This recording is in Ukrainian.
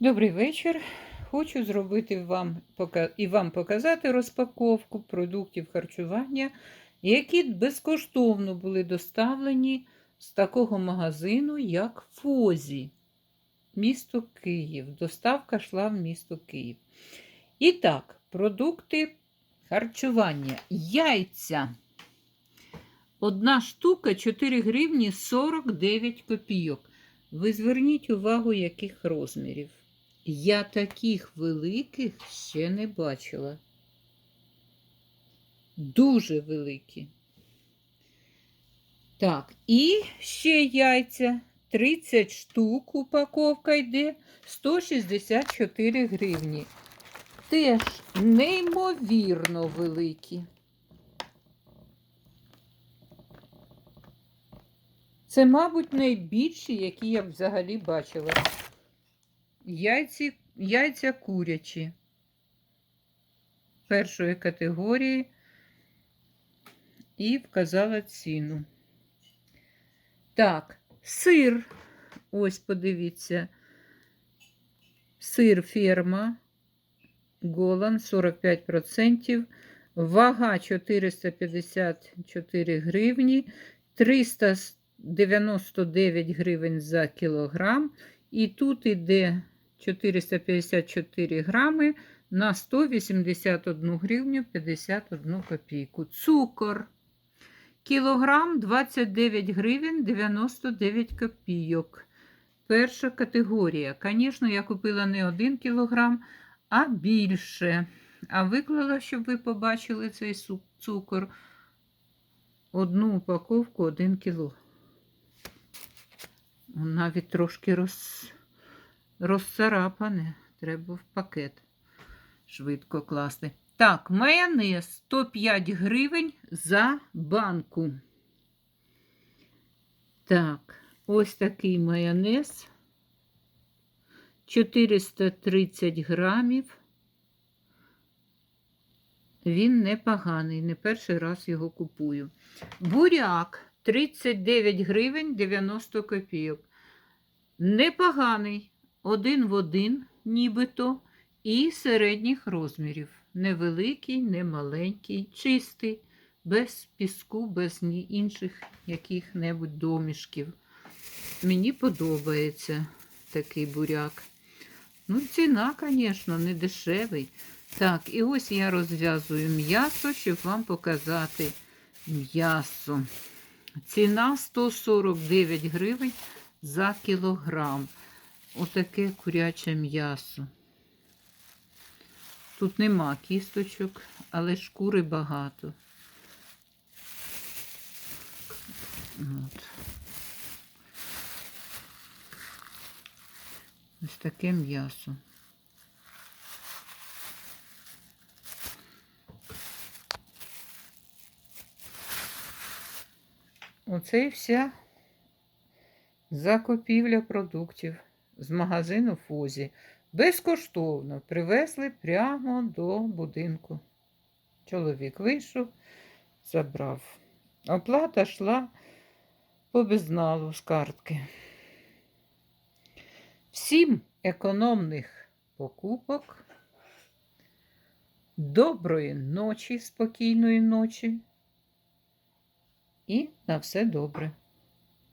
Добрий вечір. Хочу зробити вам і вам показати розпаковку продуктів харчування, які безкоштовно були доставлені з такого магазину, як Фозі, місто Київ. Доставка йшла в місто Київ. І так, продукти харчування. Яйця. Одна штука 4 гривні 49 копійок. Ви зверніть увагу, яких розмірів. Я таких великих ще не бачила. Дуже великі. Так, і ще яйця. 30 штук упаковка йде 164 гривні. Теж неймовірно великі. Це, мабуть, найбільші, які я взагалі бачила. Яйці, яйця курячі першої категорії і вказала ціну. Так, сир. Ось подивіться. Сир ферма. Голан 45%. Вага 454 гривні. 399 гривень за кілограм. І тут іде 454 грами на 181 гривню 51 копійку. Цукор. Кілограм 29 гривень 99 копійок. Перша категорія. Звісно, я купила не 1 кілограм, а більше. А виклала, щоб ви побачили цей цукор. Одну упаковку 1 кіло. Навіть трошки роз... розцарапане. Треба в пакет швидко класти. Так, майонез 105 гривень за банку. Так, ось такий майонез. 430 грамів. Він непоганий, не перший раз його купую. Буряк 39 гривень 90 копійок. Непоганий, один в один, нібито, і середніх розмірів. Невеликий, не маленький, чистий, без піску, без інших яких-небудь домішків. Мені подобається такий буряк. Ну, ціна, звісно, не дешевий. Так, і ось я розв'язую м'ясо, щоб вам показати м'ясо. Ціна 149 гривень за кілограм. Отаке куряче м'ясо. Тут нема кісточок, але шкури багато. От. Ось таке м'ясо. Оце і вся закупівля продуктів з магазину Фозі. Безкоштовно привезли прямо до будинку. Чоловік вийшов, забрав. Оплата йшла по безналу з картки. Всім економних покупок. Доброї ночі, спокійної ночі. І на все добре.